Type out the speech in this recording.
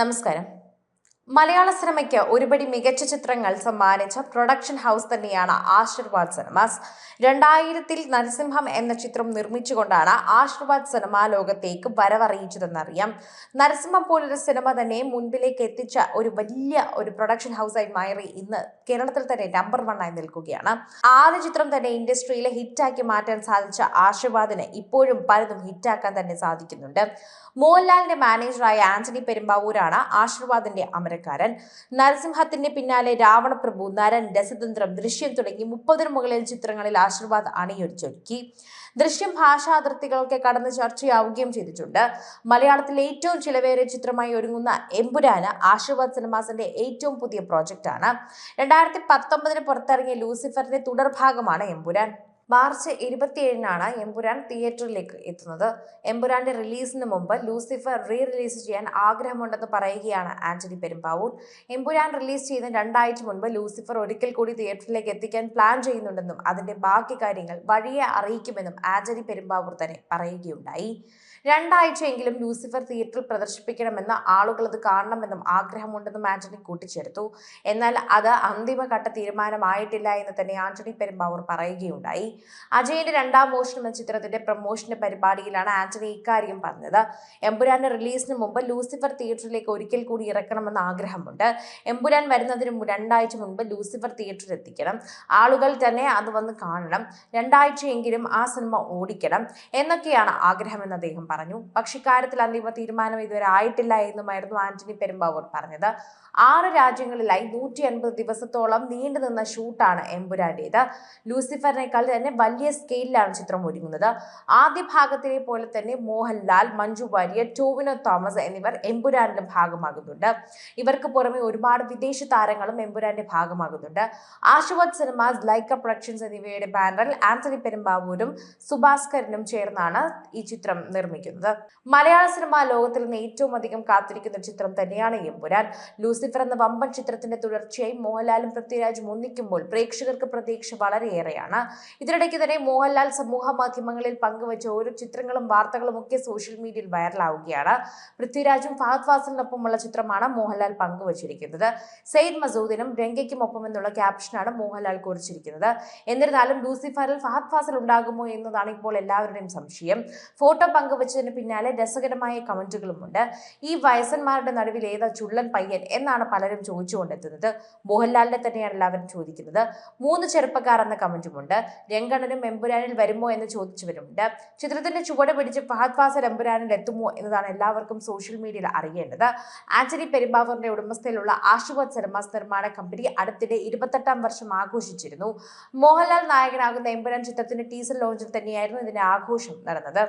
നമസ്കാരം. മലയാള സിനിമയ്ക്ക് ഒരുപടി മികച്ച ചിത്രങ്ങൾ സമ്മാനിച്ച പ്രൊഡക്ഷൻ ഹൗസ് തന്നെയാണ് ആശീർവാദ് സിനിമാസ്. രണ്ടായിരത്തിൽ നരസിംഹം എന്ന ചിത്രം നിർമ്മിച്ചുകൊണ്ടാണ് ആശീർവാദ് സിനിമാ ലോകത്തേക്ക് വരവറിയിച്ചതെന്നറിയാം. നരസിംഹം പോലൊരു സിനിമ തന്നെ മുൻപിലേക്ക് എത്തിച്ച ഒരു വലിയ ഒരു പ്രൊഡക്ഷൻ ഹൗസായി മാറി ഇന്ന് കേരളത്തിൽ തന്നെ നമ്പർ ആയി നിൽക്കുകയാണ്. ആദ്യ ചിത്രം തന്നെ ഇൻഡസ്ട്രിയിലെ ഹിറ്റാക്കി മാറ്റാൻ സാധിച്ച ആശീർവാദിന് ഇപ്പോഴും പലതും ഹിറ്റാക്കാൻ തന്നെ സാധിക്കുന്നുണ്ട്. മോഹൻലാലിന്റെ മാനേജറായ ആന്റണി പെരുമ്പാവൂരാണ് ആശീർവാദിന്റെ അമരക്കാരൻ നരസിംഹത്തിന്റെ പിന്നാലെ രാവണപ്രഭു നരൻ രസതന്ത്രം ദൃശ്യം തുടങ്ങി മുപ്പതിനു മുകളിൽ ചിത്രങ്ങളിൽ ആശീർവാദ് അണിയൊരുക്കി. ദൃശ്യം ഭാഷാ അതിർത്തികളൊക്കെ കടന്ന് ചർച്ചയാവുകയും ചെയ്തിട്ടുണ്ട്. മലയാളത്തിലെ ഏറ്റവും ചിലവേറിയ ചിത്രമായി ഒരുങ്ങുന്ന എമ്പുരാന് ആശീർവാദ് സിനിമാസിന്റെ ഏറ്റവും പുതിയ പ്രോജക്റ്റാണ്. രണ്ടായിരത്തി പത്തൊമ്പതിന് പുറത്തിറങ്ങിയ ലൂസിഫറിന്റെ തുടർഭാഗമാണ് എമ്പുരാൻ. മാർച്ച് ഇരുപത്തിയേഴിനാണ് എമ്പുരാൻ തിയേറ്ററിലേക്ക് എത്തുന്നത്. എമ്പുരാന്റെ റിലീസിന് മുമ്പ് ലൂസിഫർ റീ റിലീസ് ചെയ്യാൻ ആഗ്രഹമുണ്ടെന്ന് പറയുകയാണ് ആന്റണി പെരുമ്പാവൂർ. എമ്പുരാൻ റിലീസ് ചെയ്ത രണ്ടാഴ്ച മുൻപ് ലൂസിഫർ ഒരിക്കൽ കൂടി തിയേറ്ററിലേക്ക് എത്തിക്കാൻ പ്ലാൻ ചെയ്യുന്നുണ്ടെന്നും അതിന്റെ ബാക്കി കാര്യങ്ങൾ വഴിയെ അറിയിക്കുമെന്നും ആന്റണി പെരുമ്പാവൂർ തന്നെ പറയുകയുണ്ടായി. രണ്ടാഴ്ചയെങ്കിലും ലൂസിഫർ തിയേറ്ററിൽ പ്രദർശിപ്പിക്കണമെന്ന് ആളുകൾ അത് കാണണമെന്നും ആഗ്രഹമുണ്ടെന്നും ആന്റണി കൂട്ടിച്ചേർത്തു. എന്നാൽ അത് അന്തിമഘട്ട തീരുമാനമായിട്ടില്ല എന്ന് തന്നെ ആന്റണി പെരുമ്പാവൂർ പറയുകയുണ്ടായി. അജയന്റെ രണ്ടാം മോഷണം എന്ന ചിത്രത്തിന്റെ പ്രമോഷന്റെ പരിപാടിയിലാണ് ആന്റണി ഇക്കാര്യം പറഞ്ഞത്. എമ്പുരാന്റെ റിലീസിന് മുമ്പ് ലൂസിഫർ തിയേറ്ററിലേക്ക് ഒരിക്കൽ കൂടി ഇറക്കണമെന്ന് ആഗ്രഹമുണ്ട്. എമ്പുരാൻ വരുന്നതിന് രണ്ടാഴ്ച മുൻപ് ലൂസിഫർ തിയേറ്ററിൽ എത്തിക്കണം. ആളുകൾ തന്നെ അത് വന്ന് കാണണം. രണ്ടാഴ്ചയെങ്കിലും ആ സിനിമ ഓടിക്കണം എന്നൊക്കെയാണ് ആഗ്രഹമെന്ന് അദ്ദേഹം പറഞ്ഞു. പക്ഷേ ഇക്കാര്യത്തിൽ അന്തിമ തീരുമാനം ഇതുവരെ ആയിട്ടില്ല എന്നുമായിരുന്നു ആന്റണി പെരുമ്പാവൂർ പറഞ്ഞത്. ആറ് രാജ്യങ്ങളിലായി നൂറ്റി അൻപത് ദിവസത്തോളം നീണ്ടുനിന്ന ഷൂട്ടാണ് എമ്പുരാന്റേത്. ലൂസിഫറിനേക്കാൾ തന്നെ വലിയ സ്കെയിലാണ് ചിത്രം ഒരുങ്ങുന്നത്. ആദ്യ ഭാഗത്തിലെ പോലെ തന്നെ മോഹൻലാൽ മഞ്ജു വാര്യർ ടോവിനോ തോമസ് എന്നിവർ എമ്പുരാനിലും ഭാഗമാകുന്നുണ്ട്. ഇവർക്ക് പുറമെ ഒരുപാട് വിദേശ താരങ്ങളും എമ്പുരാന്റെ ഭാഗമാകുന്നുണ്ട്. ആശുവത് സിനിമാസ് ലൈക്ക പ്രൊഡക്ഷൻസ് എന്നിവയുടെ ബാനറിൽ ആന്റണി പെരുമ്പാവൂരും സുഭാസ്കരനും ചേർന്നാണ് ഈ ചിത്രം നിർമ്മിക്കുന്നത്. മലയാള സിനിമാ ലോകത്തിൽ നിന്ന് ഏറ്റവും അധികം കാത്തിരിക്കുന്ന ചിത്രം തന്നെയാണ് എമ്പുരാൻ. ലൂസിഫർ എന്ന വമ്പൻ ചിത്രത്തിന്റെ തുടർച്ചയായി മോഹൻലാലും പൃഥ്വിരാജും ഒന്നിക്കുമ്പോൾ പ്രേക്ഷകർക്ക് പ്രതീക്ഷ വളരെയേറെയാണ്. ഇതിനിടയ്ക്ക് തന്നെ മോഹൻലാൽ സമൂഹ മാധ്യമങ്ങളിൽ പങ്കുവച്ച ഓരോ ചിത്രങ്ങളും വാർത്തകളും ഒക്കെ സോഷ്യൽ മീഡിയയിൽ വൈറലാവുകയാണ്. പൃഥ്വിരാജും ഫഹദ് ഫാസലിനൊപ്പമുള്ള ചിത്രമാണ് മോഹൻലാൽ പങ്കുവച്ചിരിക്കുന്നത്. സെയ്ദ് മസൂദിനും രംഗയ്ക്കും ഒപ്പം എന്നുള്ള ക്യാപ്ഷനാണ് മോഹൻലാൽ കുറിച്ചിരിക്കുന്നത്. എന്നിരുന്നാലും ലൂസിഫറിൽ ഫഹദ് ഫാസൽ ഉണ്ടാകുമോ എന്നതാണ് ഇപ്പോൾ എല്ലാവരുടെയും സംശയം. ഫോട്ടോ പങ്കുവച്ചതിന് പിന്നാലെ രസകരമായ കമന്റുകളുമുണ്ട് ഈ വയസ്സന്മാരുടെ നടുവിൽ ഏതാ ചുള്ളൻ പയ്യൻ എന്നാണ് പലരും ചോദിച്ചുകൊണ്ടെത്തുന്നത്. മോഹൻലാലിനെ തന്നെയാണ് എല്ലാവരും ചോദിക്കുന്നത്. മൂന്ന് ചെറുപ്പക്കാർ എന്ന കമന്റുമുണ്ട്. രംഗണനും എമ്പുരാനിൽ വരുമോ എന്ന് ചോദിച്ചു വരുന്നുണ്ട് ചിത്രത്തിന്റെ ചുവട് പിടിച്ച് ഫഹദ് ഫാസൽ എമ്പുരാനിൽ എത്തുമോ എന്നതാണ് എല്ലാവർക്കും സോഷ്യൽ മീഡിയയിൽ അറിയേണ്ടത്. ആന്റണി പെരുമ്പാവൂരിന്റെ ഉടമസ്ഥയിലുള്ള ആശുപത് സിനിമാസ് നിർമ്മാണ കമ്പനി അടുത്തിടെ ഇരുപത്തെട്ടാം വർഷം ആഘോഷിച്ചിരുന്നു. മോഹൻലാൽ നായകനാകുന്ന എമ്പുരാൻ ചിത്രത്തിന്റെ ടീസർ ലോഞ്ചിൽ തന്നെയായിരുന്നു ഇതിന്റെ ആഘോഷം നടന്നത്.